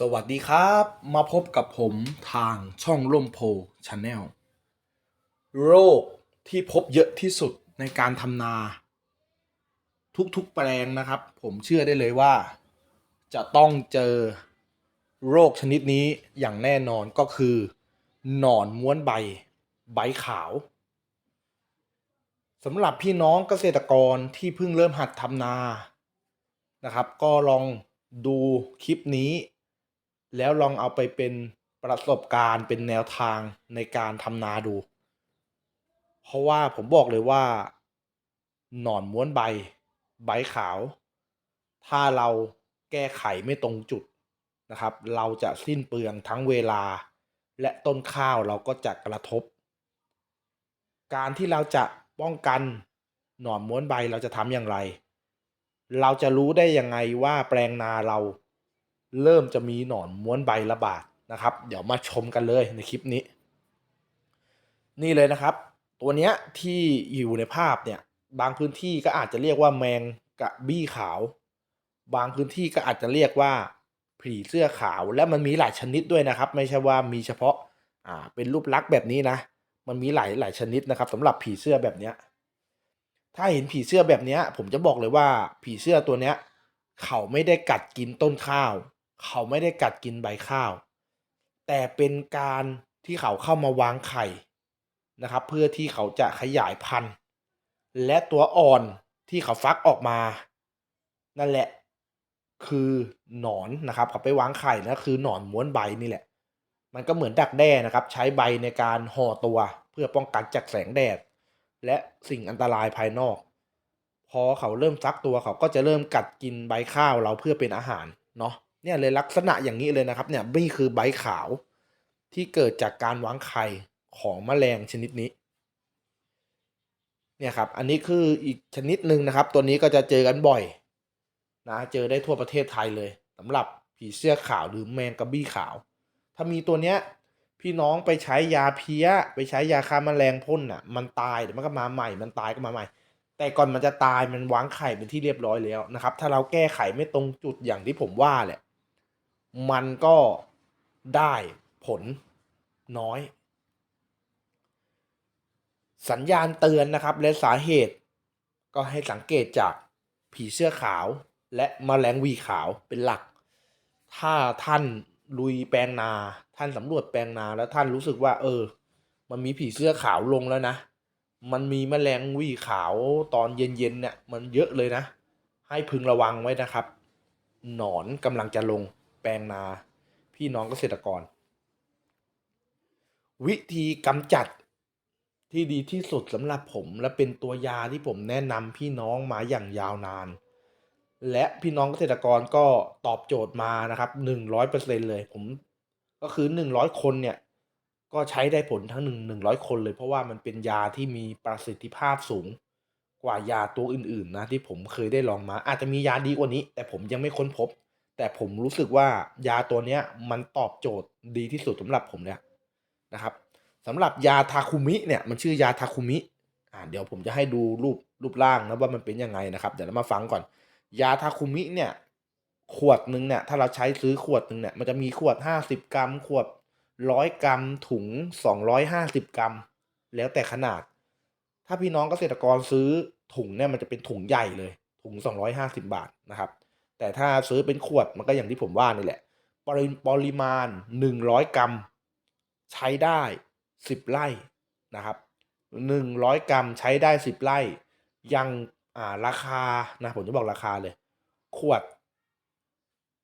สวัสดีครับ มาพบกับผมทางช่องร่มโพชาแนลโรคที่พบเยอะที่สุดในการทำนา ทุกๆแปลงนะครับ ผมเชื่อได้เลยว่า จะต้องเจอโรคชนิดนี้อย่างแน่นอนก็คือ หนอนม้วนใบ ใบขาวสำหรับพี่น้องเกษตรกรที่เพิ่งเริ่มหัดทำนานะครับ ก็ลองดูคลิปนี้ แล้วลองเอาไปเป็นประสบการณ์เป็นแนวทางในการทำนาดู เพราะว่าผมบอกเลยว่า หนอนม้วนใบ ใบขาว ถ้าเราแก้ไขไม่ตรงจุดนะครับ เราจะสิ้นเปลืองทั้งเวลา และต้นข้าวเราก็จะกระทบ การที่เราจะป้องกันหนอนม้วนใบเราจะทำอย่างไร เราจะรู้ได้ยังไงว่าแปลงนาเรา เริ่มจะมีหนอนม้วนใบระบาดนะครับ เดี๋ยวมาชมกันเลยในคลิปนี้ นี่เลยนะครับ ตัวเนี้ยที่อยู่ในภาพเนี่ยบางพื้นที่ก็อาจจะเรียกว่าแมงกะบี้ขาว บางพื้นที่ก็อาจจะเรียกว่าผีเสื้อขาวและมันมีหลายชนิดด้วยนะครับ ไม่ใช่ว่ามีเฉพาะอ่าเป็นรูปลักษณ์แบบนี้นะ มันมีหลายหลายชนิดนะครับสำหรับผีเสื้อแบบเนี้ยถ้าเห็นผีเสื้อแบบเนี้ย ผมจะบอกเลยว่าผีเสื้อตัวเนี้ย เขาไม่ได้กัดกินต้นข้าว เขาไม่ได้กัดกินใบข้าว แต่เป็นการที่เขาเข้ามาวางไข่นะครับ เพื่อที่เขาจะขยายพันธุ์ และตัวอ่อนที่เขาฟักออกมา นั่นแหละคือหนอนนะครับ เขาไปวางไข่นะคือหนอนม้วนใบนี่แหละ มันก็เหมือนดักแด้นะครับ ใช้ใบในการห่อตัวเพื่อป้องกันจากแสงแดด และสิ่งอันตรายภายนอก พอเขาเริ่มฟักตัวเขาก็จะเริ่มกัดกินใบข้าวเราเพื่อเป็นอาหารเนาะ เนี่ยเลยลักษณะอย่างนี้เลยนะครับ เนี่ยนี่คือใบขาวที่เกิดจากการวางไข่ของแมลงชนิดนี้ เนี่ยครับ อันนี้คืออีกชนิดหนึ่งนะครับ ตัวนี้ก็จะเจอกันบ่อยนะเจอได้ทั่วประเทศไทยเลยสำหรับผีเสื้อขาวหรือแมงกะบี้ขาว ถ้ามีตัวเนี้ยพี่น้องไปใช้ยาเพี้ย ไปใช้ยาฆ่าแมลงพ่นอะ มันตายเดี๋ยวมันก็มาใหม่ มันตายก็มาใหม่ แต่ก่อนมันจะตายมันวางไข่เป็นที่เรียบร้อยแล้วนะครับ ถ้าเราแก้ไขไม่ตรงจุดอย่างที่ผมว่าแหละ มันก็ได้ผลน้อย สัญญาณเตือนนะครับ และสาเหตุ ก็ให้สังเกตจากผีเสื้อขาวและมแมลงวีขาวเป็นหลัก ถ้าท่านลุยแปลงนา ท่านสำรวจแปลงนาแล้วท่านรู้สึกว่า เออ มันมีผีเสื้อขาวลงแล้วนะ มันมีแมลงวีขาวตอนเย็นๆเนี่ยมันเยอะเลยนะ ให้พึงระวังไว้นะครับ หนอนกำลังจะลง แปลงนา พี่น้องเกษตรกร วิธีกำจัดที่ดีที่สุดสำหรับผมและเป็นตัวยาที่ผมแนะนำพี่น้องมาอย่างยาวนาน และพี่น้องเกษตรกรก็ตอบโจทย์มานะครับหนึ่งร้อยเปอร์เซ็นเลยผมก็คือหนึ่งร้อยคนเนี่ยก็ใช้ได้ผลทั้งหนึ่งหนึ่งร้อยคนเลย เพราะว่ามันเป็นยาที่มีประสิทธิภาพสูงกว่ายาตัวอื่นๆนะที่ผมเคยได้ลองมา อาจจะมียาดีกว่านี้ แต่ผมยังไม่ค้นพบ แต่ผมรู้สึกว่ายาตัวเนี้ยมันตอบโจทย์ดีที่สุดสำหรับผมเนี่ยนะครับสำหรับยาทาคุมิเนี่ยมันชื่อยาทาคุมิอ่าเดี๋ยวผมจะให้ดูรูปรูปร่างนะว่ามันเป็นยังไงนะครับเดี๋ยวเรามาฟังก่อน ยาทาคุมิเนี่ยขวดหนึ่งเนี่ยถ้าเราใช้ซื้อขวดหนึ่งเนี่ยมันจะมีขวดห้าสิบกรัม ขวดร้อยกรัมถุงสองร้อยห้าสิบกรัม แล้วแต่ขนาด ถ้าพี่น้องเกษตรกรซื้อถุงเนี่ยมันจะเป็นถุงใหญ่เลยถุงสองร้อยห้าสิบาทนะครับ แต่ถ้าซื้อเป็นขวดมันก็อย่างที่ผมว่านี่แหละ ปริปริมาณหนึ่งร้อยกรัม ใช้ได้สิบไร่นะครับหนึ่งร้อยกรัมใช้ได้สิบไร่ ยังอ่าราคานะผมจะบอกราคาเลย ขวด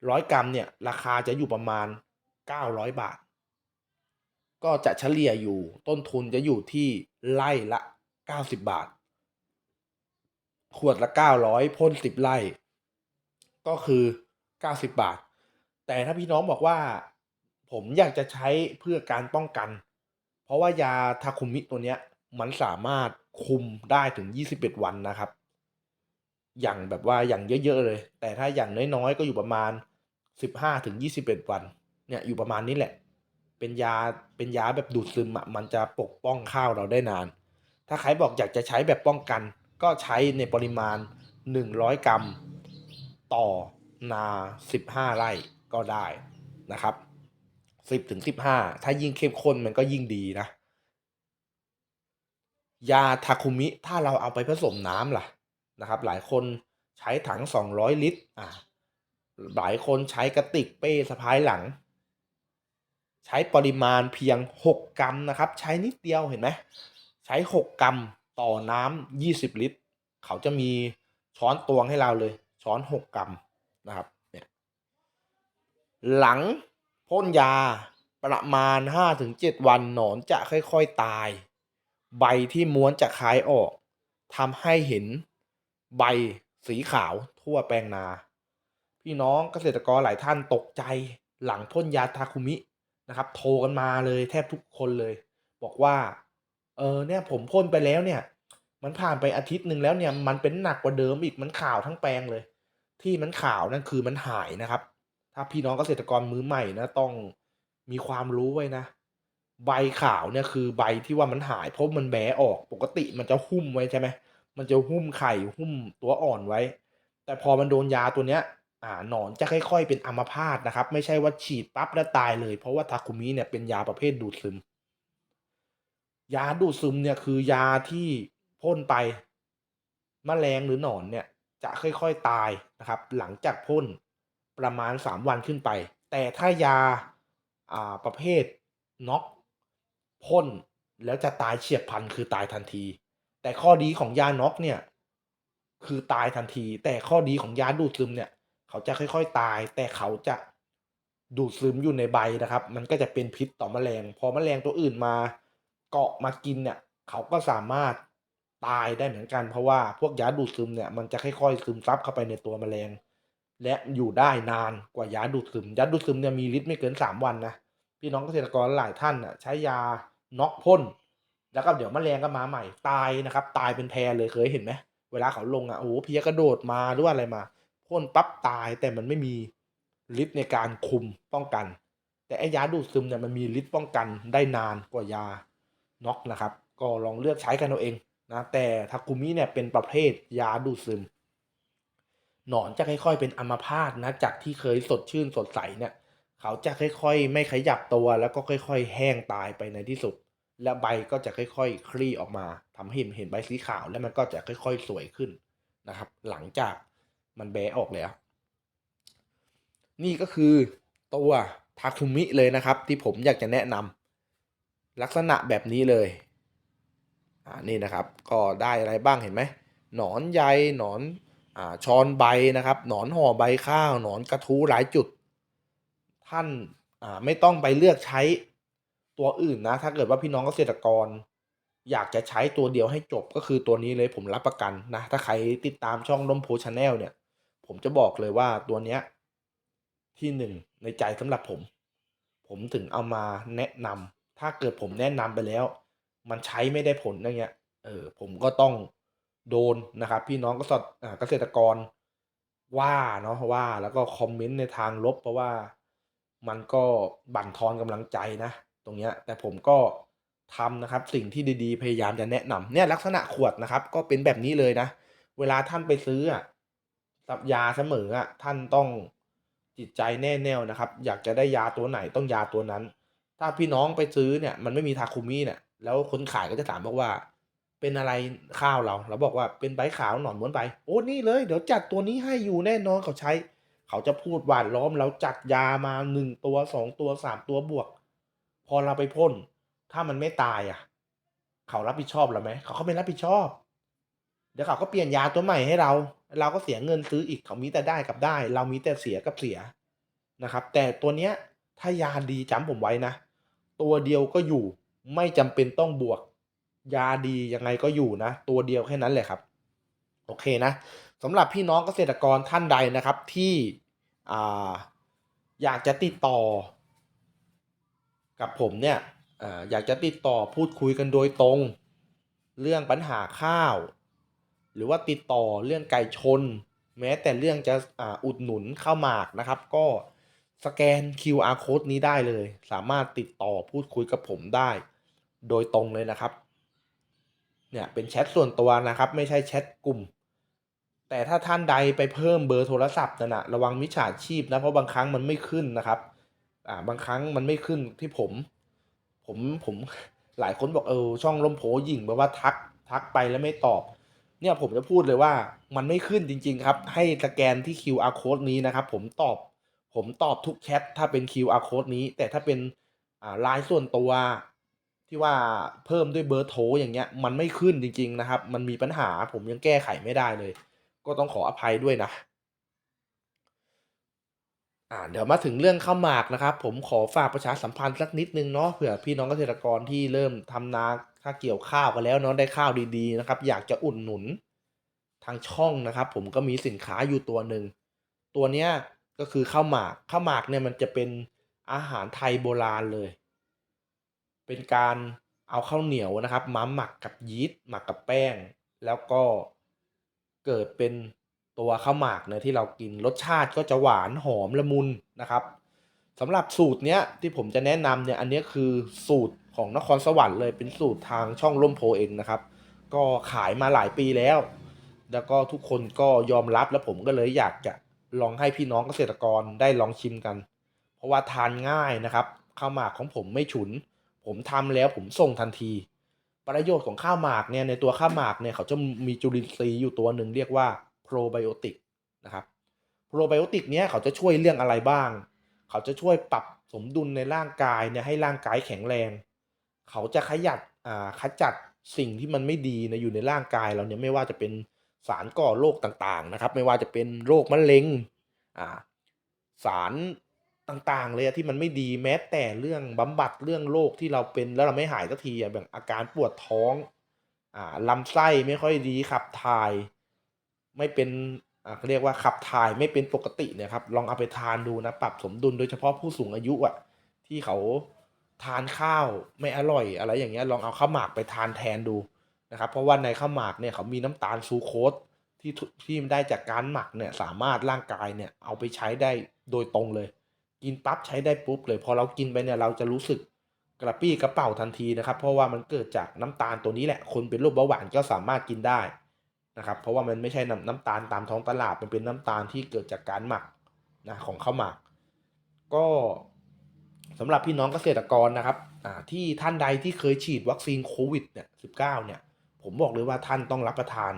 ร้อยกรัมเนี่ยราคาจะอยู่ประมาณเก้าร้อยบาท ก็จะเฉลี่ยอยู่ต้นทุนจะอยู่ที่ไร่ละเก้าสิบบาท ขวดละเก้าร้อยพ่นสิบไร่ ก็คือเก้าสิบบาท แต่ถ้าพี่น้องบอกว่า ผมอยากจะใช้เพื่อการป้องกัน เพราะว่ายาทาคุมิตัวเนี้ย มันสามารถคุมได้ถึง21วันนะครับ อย่างแบบว่าอย่างเยอะ ๆ เลย แต่ถ้าอย่างน้อยๆ ก็อยู่ประมาณ15ถึง21วัน เนี่ยอยู่ประมาณนี้แหละ เป็นยาเป็นยาแบบดูดซึมอะมันจะปกป้องข้าวเราได้นาน ถ้าใครบอกอยากจะใช้แบบป้องกัน ก็ใช้ในปริมาณ 100 กรัม ต่อนา15ไร่ก็ได้นะครับสิบถึงสิบห้าถ้ายิ่งเข้มข้นมันก็ยิ่งดีนะ ยาทาคุมิถ้าเราเอาไปผสมน้ำล่ะนะครับ หลายคนใช้ถัง200ลิตรอ่าหลายคนใช้กระติกเป้สะพายหลัง ใช้ปริมาณเพียง 6 กรัมนะครับ ใช้นิดเดียวเห็นไหมใช้ 6 กรัมต่อน้ำ20 ลิตร เขาจะมีช้อนตวงให้เราเลย ช้อน6กรัมนะครับเนี่ยหลังพ่นยาประมาณ 5-7 วันหนอนจะค่อยๆตาย ใบที่ม้วนจะคลายออกทำให้เห็นใบสีขาวทั่วแปลงนา พี่น้องเกษตรกรหลายท่านตกใจหลังพ่นยาทาคุมินะครับ โทรกันมาเลยแทบทุกคนเลย บอกว่า เออเนี่ยผมพ่นไปแล้วเนี่ย มันผ่านไปอาทิตย์หนึ่งแล้วเนี่ยมันเป็นหนักกว่าเดิมอีกมันขาวทั้งแปลงเลย ที่มันขาวนั่นคือมันหายนะครับ ถ้าพี่น้องเกษตรกรมือใหม่นะต้องมีความรู้ไว้นะ ใบขาวเนี่ยคือใบที่ว่ามันหายเพราะมันแบะออกปกติมันจะหุ้มไว้ใช่ไหมมันจะหุ้มไข่หุ้มตัวอ่อนไว้ แต่พอมันโดนยาตัวเนี้ยอ่าหนอนจะค่อย ๆ เป็นอัมพาตนะครับ ไม่ใช่ว่าฉีดปั๊บแล้วตายเลย เพราะว่าทาคุมิเนี่ยเป็นยาประเภทดูดซึม ยาดูดซึมเนี่ยคือยาที่ พ่นไปมแมลงหรือหนอนเนี่ยจะค่อยๆตายนะครับ หลังจากพ่นประมาณ 3 วันขึ้นไป แต่ถ้ายาอ่าประเภทน็อกพ่นแล้วจะตายเฉียบพลันคือตายทันที แต่ข้อดีของยาน็อกเนี่ยคือตายทันที แต่ข้อดีของยาดูดซึมเนี่ย เขาจะค่อยๆตาย แต่เขาจะดูดซึมอยู่ในใบนะครับ มันก็จะเป็นพิษต่อแมลง พอแมลงตัวอื่นมาเกาะมากินเนี่ย เขาก็สามารถ ตายได้เหมือนกันเพราะว่าพวกยาดูดซึมเนี่ยมันจะค่อยๆซึมซับเข้าไปในตัวแมลง และอยู่ได้นานกว่ายาดูดซึมยาดูดซึมเนี่ยมีฤทธิ์ไม่เกิน 3 วันนะพี่น้องเกษตรกรหลายท่านน่ะใช้ยาน็อกพ่นแล้วก็เดี๋ยวแมลงก็มาใหม่ตายนะครับ ตายเป็นแพรเลยเคยเห็นไหมเวลาเขาลงอะโอ้โหเพียกระโดดมาหรือว่าอะไรมาพ่นปั๊บตายแต่มันไม่มีฤทธิ์ในการคุมป้องกัน แต่ไอ้ยาดูดซึมเนี่ยมันมีฤทธิ์ป้องกันได้นานกว่ายาน็อกนะครับ ก็ลองเลือกใช้กันเอาเอง นะแต่ทากุมิเนี่ยเป็นประเภทยาดูดซึม หนอนจะค่อยๆเป็นอัมพาตนะจากที่เคยสดชื่นสดใสเนี่ย เขาจะค่อยๆ ไม่ขยับตัวแล้วก็ค่อยๆ แห้งตายไปในที่สุด และใบก็จะค่อยๆ คลี่ออกมาทำให้เห็นใบสีขาวแล้วมันก็จะค่อยๆ สวยขึ้นนะครับ หลังจากมันแบะออกแล้ว นี่ก็คือตัวทาคุมิเลยนะครับ ที่ผมอยากจะแนะนำลักษณะแบบนี้เลย อ่านี่นะครับก็ได้อะไรบ้างเห็นไหมหนอนใยหนอนอ่าชอนใบนะครับ หนอนห่อใบข้าว หนอนกระทู้หลายจุด ท่านอ่าไม่ต้องไปเลือกใช้ตัวอื่นนะ ถ้าเกิดว่าพี่น้องเกษตรกร อยากจะใช้ตัวเดียวให้จบก็คือตัวนี้เลยผมรับประกันนะ ถ้าใครติดตามช่องนมโพชาแนลเนี่ย ผมจะบอกเลยว่าตัวเนี้ยที่หนึ่งในใจสำหรับผม ผมถึงเอามาแนะนำถ้าเกิดผมแนะนำไปแล้ว มันใช้ไม่ได้ผลอย่างเงี้ยเออผมก็ต้องโดนนะครับ พี่น้องกษตรอ่าเกษตรกรว่าเนาะว่าแล้วก็คอมเมนต์ในทางลบ เพราะว่ามันก็บั่นทอนกำลังใจนะ ตรงเนี้ยแต่ผมก็ทำนะครับสิ่งที่ดีๆ พยายามจะแนะนำเนี่ยลักษณะขวดนะครับ ก็เป็นแบบนี้เลยนะ เวลาท่านไปซื้ออะสับยาเสมออะท่านต้องจิตใจแน่แน่วนะครับ อยากจะได้ยาตัวไหนต้องยาตัวนั้น ถ้าพี่น้องไปซื้อเนี่ย มันไม่มีทาคุมิเนี่ย แล้วคนขายก็จะถามบอกว่า เป็นอะไรข้าวเราเราบอกว่าเป็นใบขาวหนอนม้วนใบโอ้นี่เลยเดี๋ยวจัดตัวนี้ให้อยู่แน่นอนเขาใช้ เขาจะพูดหวานล้อมเราจัดยามาหนึ่งตัวสองตัวสามตัวบวก พอเราไปพ่น ถ้ามันไม่ตายอะ เขารับผิดชอบเราไหมเขาก็ไม่รับผิดชอบ เดี๋ยวเขาก็เปลี่ยนยาตัวใหม่ให้เรา เราก็เสียเงินซื้ออีกเขามีแต่ได้กับได้ เรามีแต่เสียกับเสียนะครับ แต่ตัวเนี้ยถ้ายาดีจำผมไว้นะ ตัวเดียวก็อยู่ ไม่จำเป็นต้องบวก ยาดียังไงก็อยู่นะ ตัวเดียวแค่นั้นแหละครับ โอเคนะสำหรับพี่น้องเกษตรกรท่านใดนะครับที่ออยากจะติดต่อ กับผมเนี่ยออยากจะติดต่อพูดคุยกันโดยตรง เรื่องปัญหาข้าว หรือว่าติดต่อเรื่องไก่ชน แม้แต่เรื่องจะออุดหนุนข้าวหมากนะครับ ก็สแกน QR code นี้ได้เลย สามารถติดต่อพูดคุยกับผมได้ โดยตรงเลยนะครับ เนี่ยเป็นแชทส่วนตัวนะครับ ไม่ใช่แชทกลุ่ม แต่ถ้าท่านใดไปเพิ่มเบอร์โทรศัพท์นั่นะระวังมิจฉาชีพนะเพราะบางครั้งมันไม่ขึ้นนะครับอ่าบางครั้งมันไม่ขึ้นที่ผม ผมผมหลายคนบอกเออช่องลมโพหยิ่งแบบว่าทักทักไปแล้วไม่ตอบ เนี่ยผมจะพูดเลยว่ามันไม่ขึ้นจริง ๆ ครับ ให้สแกนที่ QR code นี้นะครับ ผมตอบ ผมตอบทุกแชตถ้าเป็น QR code นี้ แต่ถ้าเป็นอ่า LINE ส่วนตัว ที่ว่าเพิ่มด้วยเบอร์โทรอย่างเงี้ยมันไม่ขึ้นจริง ๆ นะครับ มันมีปัญหาผมยังแก้ไขไม่ได้เลย ก็ต้องขออภัยด้วยนะอ่าเดี๋ยวมาถึงเรื่องข้าวหมากนะครับ ผมขอฝากประชาสัมพันธ์สักนิดนึงเนาะเผื่อพี่น้องเกษตรกรที่เริ่มทำนาถ้าเกี่ยวข้าวกันแล้วเนาะได้ข้าวดีๆนะครับ อยากจะอุดหนุนทางช่องนะครับ ผมก็มีสินค้าอยู่ตัวหนึ่งตัวเนี้ยก็คือข้าวหมากข้าวหมากเนี่ยมันจะเป็นอาหารไทยโบราณเลย เป็นการเอาข้าวเหนียวนะครับมาหมักกับยีสต์หมักกับแป้ง แล้วก็เกิดเป็นตัวข้าวหมากเนี่ยที่เรากินรสชาติก็จะหวานหอมละมุนนะครับสำหรับสูตรเนี้ยที่ผมจะแนะนำเนี่ยอันนี้คือสูตรของนครสวรรค์เลยเป็นสูตรทางช่องร่มโพเองนะครับ ก็ขายมาหลายปีแล้ว แล้วก็ทุกคนก็ยอมรับแล้วผมก็เลยอยากจะลองให้พี่น้องเกษตรกรได้ลองชิมกัน เพราะว่าทานง่ายนะครับข้าวหมากของผมไม่ฉุน ผมทำแล้วผมส่งทันที ประโยชน์ของข้าวหมากเนี่ยในตัวข้าวหมากเนี่ยเขาจะมีจุลินทรีย์อยู่ตัวหนึ่งเรียกว่า Probiotic นะครับ Probiotic เนี้ยเขาจะช่วยเรื่องอะไรบ้าง เขาจะช่วยปรับสมดุลในร่างกายเนี่ยให้ร่างกายแข็งแรง เขาจะขยัดอ่าขจัดสิ่งที่มันไม่ดีนี่ยอยู่ในร่างกายเราเนี่ยไม่ว่าจะเป็นสารก่อโรคต่างๆนะครับ ไม่ว่าจะเป็นโรคมะเร็งอ่าสาร ต่างๆ เลยอะที่มันไม่ดีแม้แต่เรื่องบำบัดเรื่องโรคที่เราเป็นแล้วเราไม่หายสักทีอะแบบอาการปวดท้องอ่าลำไส้ไม่ค่อยดีขับถ่าย ไม่เป็นอ่าเขาเรียกว่าขับถ่ายไม่เป็นปกติเนี่ยครับ ลองเอาไปทานดูนะปรับสมดุลโดยเฉพาะผู้สูงอายุอะที่เขาทานข้าวไม่อร่อยอะไรอย่างเงี้ยลองเอาข้าวหมากไปทานแทนดูนะครับ เพราะว่าในข้าวหมากเนี่ยเขามีน้ำตาลซูโคสที่ทุที่ได้จากการหมักเนี่ยสามารถร่างกายเนี่ยเอาไปใช้ได้โดยตรงเลย กินปั๊บใช้ได้ปุ๊บเลยพอเรากินไปเนี่ยเราจะรู้สึกกระปี้กระเปร่าทันทีนะครับ เพราะว่ามันเกิดจากน้ำตาลตัวนี้แหละ คนเป็นโรคเบาหวานก็สามารถกินได้นะครับ เพราะว่ามันไม่ใช่น้ำน้ำตาลตามท้องตลาดมันเป็นน้ำตาลที่เกิดจากการหมักนะของข้าวหมากก็สำหรับพี่น้องเกษตรกรนะครับอ่าที่ท่านใดที่เคยฉีดวัคซีนโควิดเนี่ย19เนี่ยผมบอกเลยว่าท่านต้องรับประทาน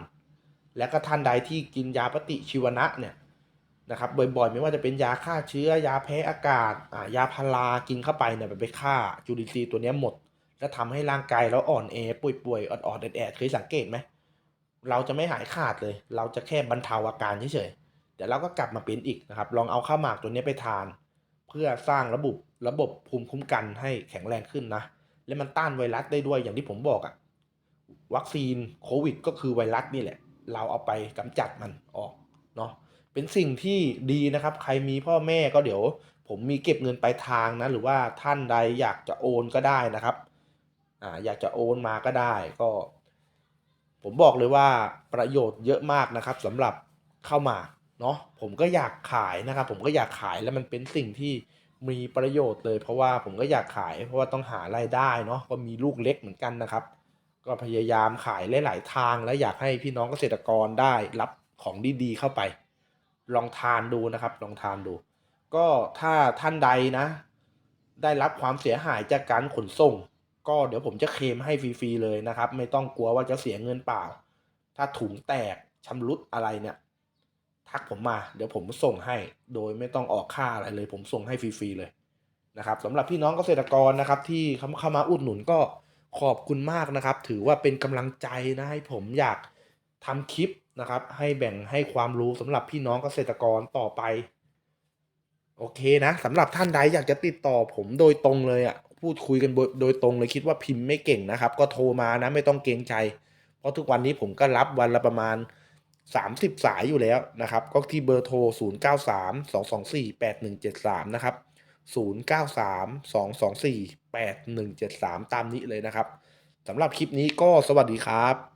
และก็ท่านใดที่กินยาปฏิชีวนะเนี่ย นะครับบ่อยๆ ไม่ว่าจะเป็นยาฆ่าเชื้อยาแพ้อากาศยาพารากินเข้าไปเนี่ยไปฆ่าจุลินทรีย์ตัวนี้หมด และทำให้ร่างกายเราอ่อนแอป่วยๆอ่อดๆแอดๆเคยสังเกตไหมเราจะไม่หายขาดเลย เราจะแค่บรรเทาอาการเฉยๆเดี๋ยวเราก็กลับมาเป็นอีกนะครับ ลองเอาข้าวหมากตัวนี้ไปทาน เพื่อสร้างระบบระบบภูมิคุ้มกันให้แข็งแรงขึ้นนะ และมันต้านไวรัสได้ด้วยอย่างที่ผมบอกอะวัคซีนโควิด ก็คือไวรัสนี่แหละ เราเอาไปกำจัดมันออกเนาะ เป็นสิ่งที่ดีนะครับ ใครมีพ่อแม่ก็เดี๋ยว ผมมีเก็บเงินปลายทางนะ หรือว่าท่านใดอยากจะโอนก็ได้นะครับ อ่า อยากจะโอนมาก็ได้ก็ ผมบอกเลยว่าประโยชน์เยอะมากนะครับสำหรับเข้ามาเนาะผมก็อยากขายนะครับ ผมก็อยากขายแล้วมันเป็นสิ่งที่มีประโยชน์เลย เพราะว่าผมก็อยากขาย เพราะว่าต้องหารายได้เนาะก็มีลูกเล็กเหมือนกันนะครับ ก็พยายามขายหลาย ๆ ทางและอยากให้พี่น้องเกษตรกรได้รับของดี ๆ เข้าไป ลองทานดูนะครับ ลองทานดู ก็ถ้าท่านใดนะ ได้รับความเสียหายจากการขนส่ง ก็เดี๋ยวผมจะเคลมให้ฟรีๆเลยนะครับ ไม่ต้องกลัวว่าจะเสียเงินเปล่า ถ้าถุงแตกชำรุดอะไรเนี่ย ทักผมมา เดี๋ยวผมส่งให้ โดยไม่ต้องออกค่าอะไรเลย ผมส่งให้ฟรีๆเลยนะครับสำหรับพี่น้องเกษตรกรนะครับ ที่เข้ามาอุดหนุนก็ขอบคุณมากนะครับ ถือว่าเป็นกำลังใจนะให้ผมอยากทำคลิป นะครับ ให้แบ่งให้ความรู้สำหรับพี่น้องเกษตรกรต่อไป โอเคนะสำหรับท่านใดอยากจะติดต่อผมโดยตรงเลยอะพูดคุยกันโดยโดยตรงเลยคิดว่าพิมพ์ไม่เก่งนะครับ ก็โทรมานะไม่ต้องเกรงใจ เพราะทุกวันนี้ผมก็รับวันละประมาณ 30 สายอยู่แล้วนะครับ ก็ที่เบอร์โทร 0932248173 นะครับ 0932248173 ตามนี้เลยนะครับสำหรับคลิปนี้ก็สวัสดีครับ